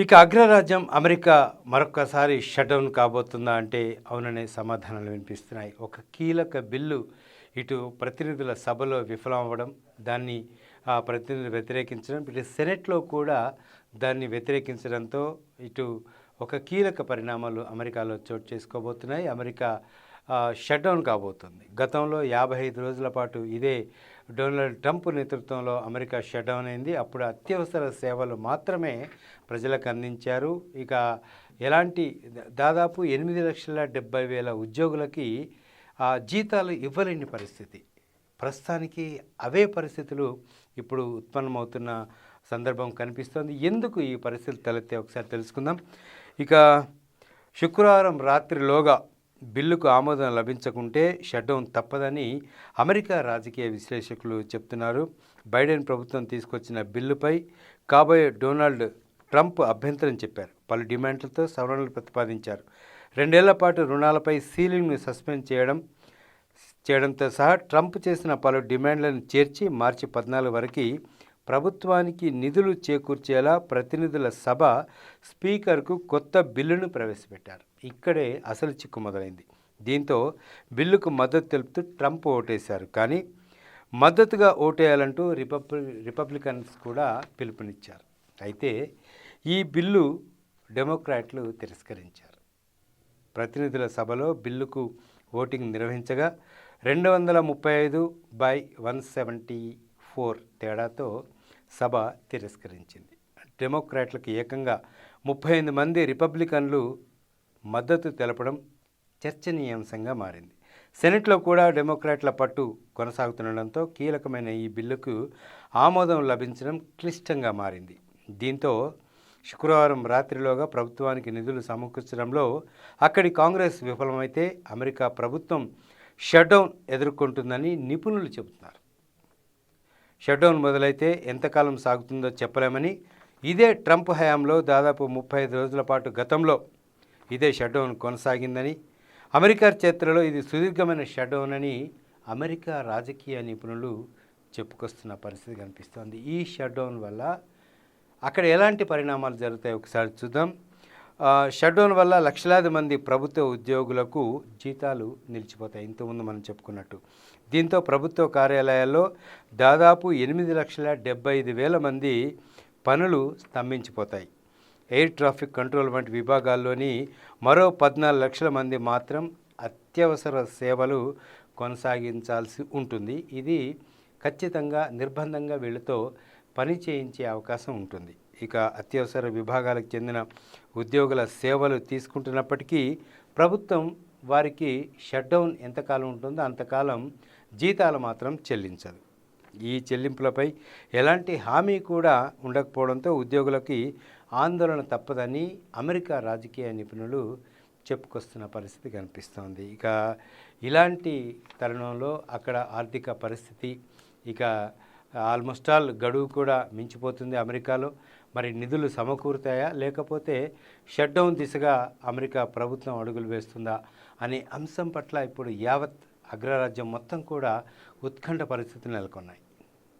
ఇక అగ్రరాజ్యం అమెరికా మరొక్కసారి షట్డౌన్ కాబోతుందా అంటే అవుననే సమాధానాలు వినిపిస్తున్నాయి. ఒక కీలక బిల్లు ఇటు ప్రతినిధుల సభలో విఫలం అవ్వడం దాన్ని ఆ ప్రతినిధులు వ్యతిరేకించడం ఇటు సెనెట్లో కూడా దాన్ని వ్యతిరేకించడంతో ఇటు ఒక కీలక పరిణామాలు అమెరికాలో చోటు చేసుకోబోతున్నాయి. అమెరికా షట్డౌన్ కాబోతుంది. గతంలో యాభై ఐదు రోజుల పాటు ఇదే డొనాల్డ్ ట్రంప్ నేతృత్వంలో అమెరికా షట్డౌన్ అయింది. అప్పుడు అత్యవసర సేవలు మాత్రమే ప్రజలకు అందించారు. ఇక ఎలాంటి దాదాపు ఎనిమిది లక్షల డెబ్బై వేల ఉద్యోగులకి ఆ జీతాలు ఇవ్వలేని పరిస్థితి. ప్రస్తుతానికి అవే పరిస్థితులు ఇప్పుడు ఉత్పన్నమవుతున్న సందర్భం కనిపిస్తోంది. ఎందుకు ఈ పరిస్థితులు తలెత్తే ఒకసారి తెలుసుకుందాం. ఇక శుక్రవారం రాత్రిలోగా బిల్లుకు ఆమోదం లభించకుంటే షట్డౌన్ తప్పదని అమెరికా రాజకీయ విశ్లేషకులు చెప్తున్నారు. బైడెన్ ప్రభుత్వం తీసుకొచ్చిన బిల్లుపై కాబోయే డొనాల్డ్ ట్రంప్ అభ్యంతరం చెప్పారు. పలు డిమాండ్లతో సవరణలు ప్రతిపాదించారు. రెండేళ్ళ పాటు రుణాలపై సీలింగ్ను సస్పెండ్ చేయడం చేయడంతో సహా ట్రంప్ చేసిన పలు డిమాండ్లను చేర్చి మార్చి పద్నాలుగు వరకు ప్రభుత్వానికి నిధులు చేకూర్చేలా ప్రతినిధుల సభ స్పీకర్కు కొత్త బిల్లును ప్రవేశపెట్టారు. ఇక్కడే అసలు చిక్కు మొదలైంది. దీంతో బిల్లుకు మద్దతు తెలుపుతూ ట్రంప్ ఓటేశారు. కానీ మద్దతుగా ఓటేయాలంటూ రిపబ్లి రిపబ్లికన్స్ కూడా పిలుపునిచ్చారు. అయితే ఈ బిల్లు డెమోక్రాట్లు తిరస్కరించారు. ప్రతినిధుల సభలో బిల్లుకు ఓటింగ్ నిర్వహించగా రెండు వందల ముప్పై ఐదు బై వన్ సెవెంటీ ఫోర్ తేడాతో సభ తిరస్కరించింది. డెమోక్రాట్లకు ఏకంగా ముప్పై ఎనిమిది మంది రిపబ్లికన్లు మద్దతు తెలపడం చర్చనీయాంశంగా మారింది. సెనెట్లో కూడా డెమోక్రాట్ల పట్టు కొనసాగుతుండడంతో కీలకమైన ఈ బిల్లుకు ఆమోదం లభించడం క్లిష్టంగా మారింది. దీంతో శుక్రవారం రాత్రిలోగా ప్రభుత్వానికి నిధులు సమకూర్చడంలో అక్కడి కాంగ్రెస్ విఫలమైతే అమెరికా ప్రభుత్వం షట్డౌన్ ఎదుర్కొంటుందని నిపుణులు చెబుతున్నారు. షట్డౌన్ మొదలైతే ఎంతకాలం సాగుతుందో చెప్పలేమని ఇదే ట్రంప్ హయాంలో దాదాపు ముప్పై ఐదు రోజుల పాటు గతంలో ఇదే షట్డౌన్ కొనసాగిందని అమెరికా చరిత్రలో ఇది సుదీర్ఘమైన షట్డౌన్ అని అమెరికా రాజకీయ నిపుణులు చెప్పుకొస్తున్న పరిస్థితి కనిపిస్తోంది. ఈ షట్డౌన్ వల్ల అక్కడ ఎలాంటి పరిణామాలు జరుగుతాయి ఒకసారి చూద్దాం. షట్డౌన్ వల్ల లక్షలాది మంది ప్రభుత్వ ఉద్యోగులకు జీతాలు నిలిచిపోతాయి. ఇంతకుముందు మనం చెప్పుకున్నట్టు. దీంతో ప్రభుత్వ కార్యాలయాల్లో దాదాపు ఎనిమిది లక్షల డెబ్బై ఐదు వేల మంది పనులు స్తంభించిపోతాయి. ఎయిర్ ట్రాఫిక్ కంట్రోల్ వంటి విభాగాల్లోని మరో పద్నాలుగు లక్షల మంది మాత్రం అత్యవసర సేవలు కొనసాగించాల్సి ఉంటుంది. ఇది ఖచ్చితంగా నిర్బంధంగా వీళ్ళతో పని చేయించే అవకాశం ఉంటుంది. ఇక అత్యవసర విభాగాలకు చెందిన ఉద్యోగుల సేవలు తీసుకుంటున్నప్పటికీ ప్రభుత్వం వారికి షట్డౌన్ ఎంతకాలం ఉంటుందో అంతకాలం జీతాలు మాత్రం చెల్లించదు. ఈ చెల్లింపులపై ఎలాంటి హామీ కూడా ఉండకపోవడంతో ఉద్యోగులకి ఆందోళన తప్పదని అమెరికా రాజకీయ నిపుణులు చెప్పుకొస్తున్న పరిస్థితి కనిపిస్తోంది. ఇక ఇలాంటి తరుణంలో అక్కడ ఆర్థిక పరిస్థితి ఇక ఆల్మోస్ట్ ఆల్ గడువు కూడా మించిపోతుంది అమెరికాలో. మరి నిధులు సమకూరుతాయా? లేకపోతే షట్డౌన్ దిశగా అమెరికా ప్రభుత్వం అడుగులు వేస్తుందా? అనే అంశం పట్ల ఇప్పుడు యావత్ అగ్రరాజ్యం మొత్తం కూడా ఉత్కంఠ పరిస్థితులు నెలకొన్నాయి.